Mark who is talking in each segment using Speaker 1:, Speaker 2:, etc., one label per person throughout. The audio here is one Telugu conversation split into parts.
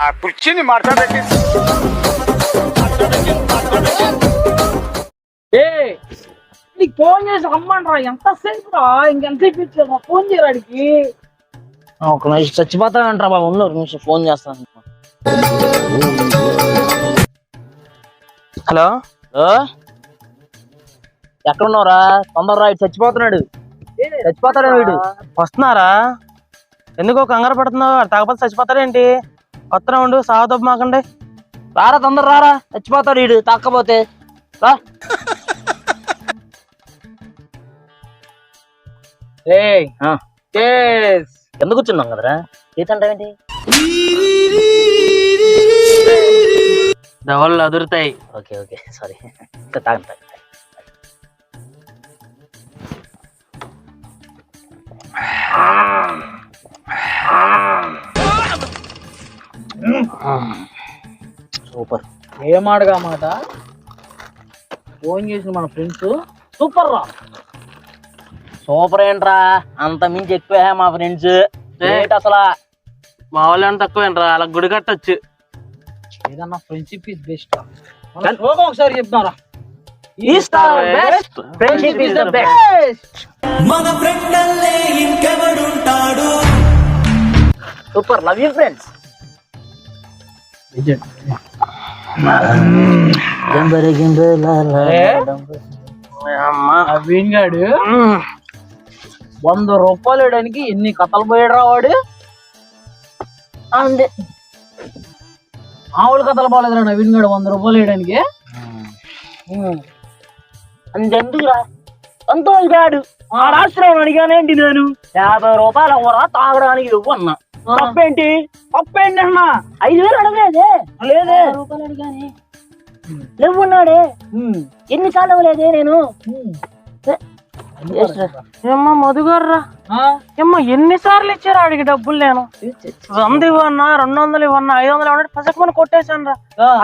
Speaker 1: ఆ కుర్చీని మాట్లాడకి
Speaker 2: ఏ నీకు ఫోన్ చేసి రమ్మండ్రా ఎంత సేపు రా ఇంకెంతసేపు ఇచ్చారు ఫోన్ చేయడానికి
Speaker 3: ఒక నిమిషం చచ్చిపోతానంటరా బాబు ఉండు ఒక నిమిషం ఫోన్ చేస్తాను. హలో? హలో? ఎక్కడున్నావురా తొందరరా ఇటు చచ్చిపోతున్నాడు. చచ్చిపోతాడు? వీడు వస్తున్నారా? ఎందుకో కంగారు పడుతున్నావు తాగపోతే చచ్చిపోతాడేంటి? వస్తున్నా ఉండు సాగదొబ్బ మాకండి. రారా తొందర రారా చచ్చిపోతాడు వీడు తాకపోతే రా.
Speaker 2: ఏయ్
Speaker 3: ఎందుకు కూర్చున్నాం కదరా? ఏంటంటే దవళ్ళు అదురుతాయి. ఓకే ఓకే సారీ తాగండి తాగండి సూపర్
Speaker 2: ఏం ఆడగా మాట? ఫోన్ చేసిన మన ఫ్రెండ్స్ సూపర్ రా.
Speaker 3: సూపర్ ఏంట్రా? అంత మించి ఎక్కువ మా ఫ్రెండ్స్. రేట్ అసలు మా వాళ్ళు ఏమన్నా తక్కువ ఏంట్రా అలా గుడి కట్టొచ్చు.
Speaker 2: ఏదన్నా ఫ్రెండ్షిప్ ఇస్ బెస్ట్ ఒకసారి చెప్తారా?
Speaker 3: Friendship is the best super love you friends
Speaker 2: గాడు వంద రూపాయలు వేయడానికి ఎన్ని కథలు పోయాడు వాడు?
Speaker 3: అంతే
Speaker 2: మామూలు కథలు పోలేదురా నవీన్ గాడు వంద రూపాయలు వేయడానికి.
Speaker 3: అంతెందుకురా? సంతోష్ గాడు. ఆ రాష్ట్రం అడిగానేంటి నేను? యాభై రూపాయలు అవ్వరా తాగడానికి ఇవ్వన్నా తప్పేంటి తప్పేంటి అన్నా ఐదు వేలు అడగలేదే లేదే. రూపాయలు అడిగానే. లేవున్నాడే. ఎన్నిసార్లు ఇవ్వలేదే నేను? ఏమ్మా మధుగారు ఏమ్మా ఎన్నిసార్లు ఇచ్చారు ఆడికి డబ్బులు నేను? వంద ఇవ్వన్నా రెండు వందలు ఇవ్వన్నా ఐదు వందలు ఇవ్వన్నా పసకమని కొట్టేశాను రా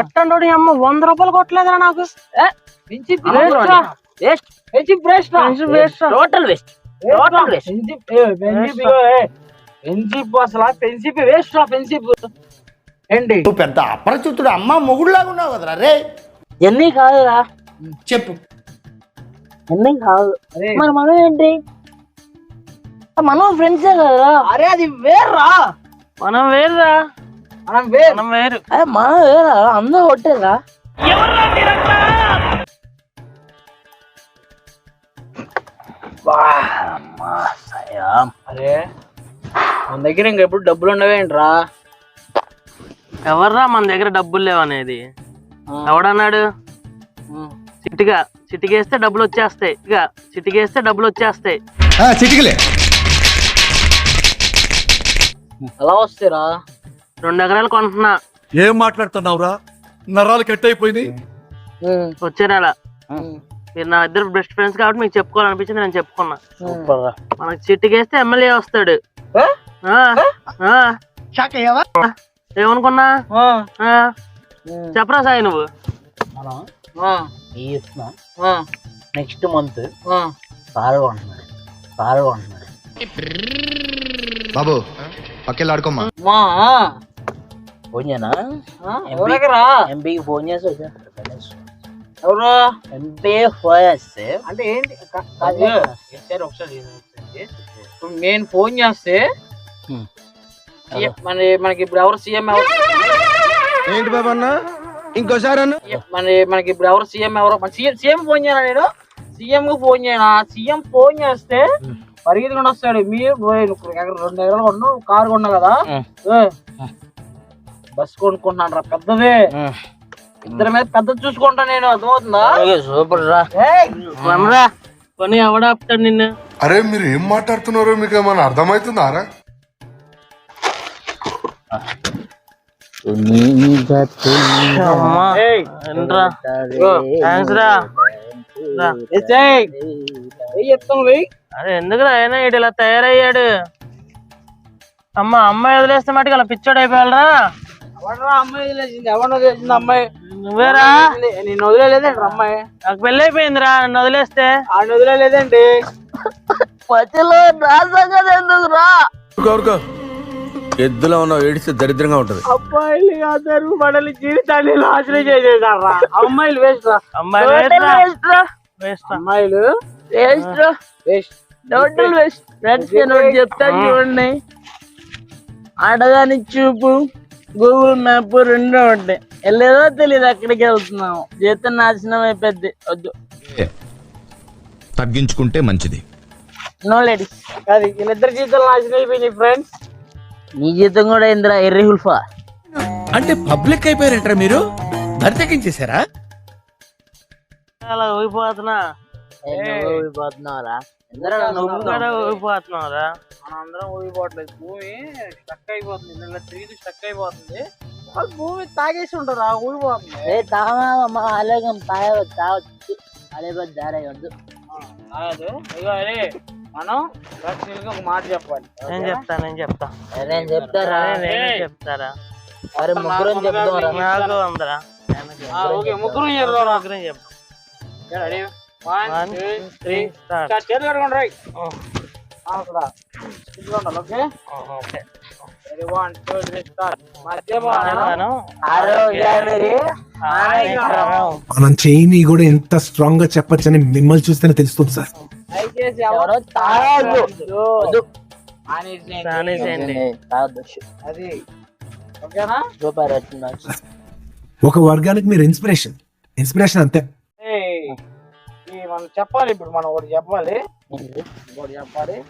Speaker 3: అట్టండి అమ్మ వంద రూపాయలు కొట్టలేదురా నాకు? Waste.
Speaker 2: Waste
Speaker 3: total waste. Total waste.
Speaker 2: Friendship అసలు ఫ్రెండ్షిప్ వేస్ట్ రా ఫ్రెండ్షిప్ ఏంటి?
Speaker 1: నువ్వు పెద్ద అపరిచితుడు అమ్మ మొగుడులాగా ఉన్నావు కదరా రే.
Speaker 3: ఎన్ని కాదురా.
Speaker 1: చెప్పు.
Speaker 3: ఎన్ని కాదు.
Speaker 2: అరే.
Speaker 3: మరి మనం ఏంటి? మనం ఫ్రెండ్సే కదరా.
Speaker 2: అరే అది వేర్రా.
Speaker 3: మనం వేరురా.
Speaker 2: మనం వేర్.
Speaker 3: మనం వేరు. అరే మనం వేరా? అందరూ కొట్టేరా
Speaker 2: అరే. మన దగ్గర ఇంక ఎప్పుడు డబ్బులు ఉండవేంట్రా
Speaker 3: ఎవర్రా మన దగ్గర డబ్బులు లేవనేది ఎవడన్నాడు? చిటిగా చిటికేస్తే డబ్బులు వచ్చేస్తాయి. ఇక చిటికేస్తే డబ్బులు వచ్చేస్తాయి.
Speaker 4: చిటికలే.
Speaker 2: ఎలా వస్తారా
Speaker 3: రెండు ఎకరాలు కొంటున్నా.
Speaker 4: ఏం మాట్లాడుతున్నావురా? నరాలు కట్ అయిపోయినాయి
Speaker 3: వచ్చే నెల. మీరు నా ఇద్దరు బెస్ట్ ఫ్రెండ్స్ కాబట్టి మీకు చెప్పుకోవాలనిపించింది నేను చెప్పుకున్నా. మనకి చిట్టికేస్తే ఎమ్మెల్యే వస్తాడు. ఆ, ఆ. ఏమనుకున్నా? ఆ. చెప్పరా సాయి నువ్వు. నెక్స్ట్ మంత్ కారు కొంటున్నాడు.
Speaker 4: బాబు పక్కెళ్ళి ఆడుకోమ్మా
Speaker 3: ఫోన్ చేయనా?
Speaker 2: ఎవరకరా
Speaker 3: ఎంపీకి ఫోన్ చేసి వచ్చా?
Speaker 2: ఎవరు?
Speaker 3: ఎంపీ ఫోన్ చేస్తే?
Speaker 2: అంటే ఏంటి. ఒకసారి నేను ఫోన్ చేస్తే మన మనకి ఇప్పుడు ఎవరు సీఎం ఎవరు?
Speaker 4: ఏంటి బాబు అన్న? ఇంకోసారి అన్న.
Speaker 2: మన మనకి ఇప్పుడు ఎవరు సీఎం ఎవరు? మన సీఎం సీఎం ఫోన్ చేయనా నేను? సీఎం కు ఫోన్ చేయనా? సీఎం ఫోన్ చేస్తే పరిగెత్తుకొని వస్తాడు. మీరు రెండు ఎకరాలు కొన్నావు? కారు కొన్నావు కదా? బస్ కొనుక్కుంటున్నాను రా పెద్దది. ఇద్దరి మీద పెద్ద చూసుకుంటా నేను అర్థమవుతుందా?
Speaker 3: సూపర్ రా. కొని ఎవడాపుతాడు నిన్ను?
Speaker 5: అరే మీరు ఏం మాట్లాడుతున్నారో మీకు ఏమైనా
Speaker 3: రా? అరే ఎందుకురా అయినా ఇటు ఇలా తయారయ్యాడు? అమ్మ అమ్మాయి వదిలేస్తే మటుకు అలా పిచ్చోడు అయిపోయాలరా
Speaker 2: ఎవడరా అమ్మాయి వదిలేసింది? ఎవరిని వదిలేసింది అమ్మాయి?
Speaker 3: నువ్వేరా?
Speaker 2: నేను వదిలేలేదండి అమ్మాయి.
Speaker 3: నాకు పెళ్ళి అయిపోయిందిరా నన్ను వదిలేస్తే.
Speaker 2: ఆయన వదిలేలేదండి.
Speaker 3: మధ్యలో
Speaker 4: ఎద్దులో ఉన్న ఏడిస్తే దరిద్రంగా ఉంటది.
Speaker 2: అబ్బాయిలు అందరూ మనల్ని జీవితాన్ని నాశనం చేసేసారా? అమ్మాయిలు వేస్ట్ రా
Speaker 3: అమ్మాయి వేస్ట్
Speaker 2: అమ్మాయిలు
Speaker 3: వేస్ట్.
Speaker 2: వేస్ట్.
Speaker 3: వేస్ట్ ఫ్రెండ్స్ ఒకటి చెప్తాను చూడండి. ఆడదాని చూపు గూగుల్ మ్యాప్ రెండు ఉంటాయి వెళ్ళేదో తెలియదు ఎక్కడికి వెళ్తున్నాము. జీతం నాశనం అయిపోద్ది. వద్దు.
Speaker 6: తగ్గించుకుంటే మంచిది.
Speaker 3: నో లేడీస్
Speaker 2: అది వీళ్ళిద్దరి జీవితాలు నాశనం అయిపోయినాయి ఫ్రెండ్స్
Speaker 3: నీ జీతం కూడా ఇందిరా ఎర్రి హుల్ఫా.
Speaker 7: అంటే పబ్లిక్ అయిపోయారంటారా మీరు? బరితెక్కించేశారా
Speaker 3: అలా ఊగిపోతున్నా. ఊగిపోతున్నారా ఊగిపోతున్నారా
Speaker 2: మనందరం ఊగిపోవట్లేదు. భూమి స్టక్ అయిపోతుంది. నిన్న తిరిగి స్టక్ అయిపోతుంది. వాళ్ళు భూమి తాగేసి ఉంటారు. ఆ ఊగిపోతుంది.
Speaker 3: ఏ తాగా అలాగే తాగవచ్చు తాగొచ్చు అదే జారే వద్దు
Speaker 2: కాదు అరే. మనం ఒక మాట చెప్పాలి.
Speaker 3: నేను చెప్తా నేను చెప్తా. నేను చెప్తారా? నేను చెప్తారా? అరే ముగ్గురం చెప్తారా నాకు అందరా
Speaker 2: ఆ, ఓకే ముగ్గురు
Speaker 3: చెప్తాం
Speaker 2: ready one two three. Start. చేతులు కట్టుకోండి రైట్. ఓకే?
Speaker 3: ఓకే.
Speaker 8: మనం చేయని కూడా ఎంత స్ట్రాంగ్గా చెప్పొచ్చని మిమ్మల్ని చూస్తేనే తెలుస్తుంది సార్.
Speaker 3: ఎవరో?
Speaker 2: ఎవరు
Speaker 3: తాగొద్దు. వద్దు.
Speaker 2: మానేసేయండి. అది. ఓకేనా?
Speaker 3: రూపాయి వచ్చింది
Speaker 8: ఒక వర్గానికి మీరు ఇన్స్పిరేషన్. ఇన్స్పిరేషన్ అంతే.
Speaker 2: మనం చెప్పాలి ఇప్పుడు మనం ఒకటి చెప్పాలి. ఒకటి చెప్పాలి.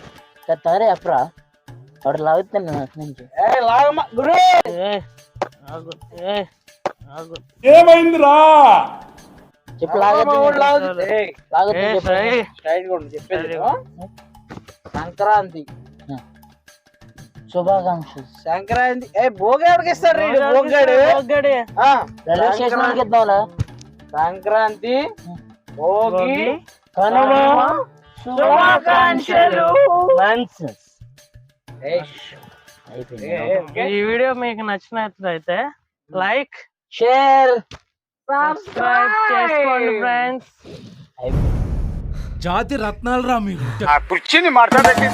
Speaker 3: చెప్తారే అప్పురా వాడు లాగుతాను నుంచి
Speaker 2: ఏ లాగమ్మ గురు!
Speaker 3: చెప్పు.
Speaker 2: సంక్రాంతి.
Speaker 3: శుభాకాంక్షలు.
Speaker 2: సంక్రాంతి. ఏ భోగాడికి ఇస్తాడు రీడు భోగాడు ఆ,
Speaker 3: రైల్వే స్టేషన్ వాళ్ళకి ఇద్దాంలా.
Speaker 2: సంక్రాంతి భోగి
Speaker 3: కనుమ శుభాకాంక్షలు?
Speaker 9: ఈ వీడియో మీకు నచ్చినట్లయితే లైక్
Speaker 3: షేర్.
Speaker 9: సబ్స్క్రైబ్ చేసుకోండి ఫ్రెండ్స్
Speaker 7: జాతి రత్నాలు రా మీకు
Speaker 1: ఆ కుర్చీని మాట్లాడబెట్టి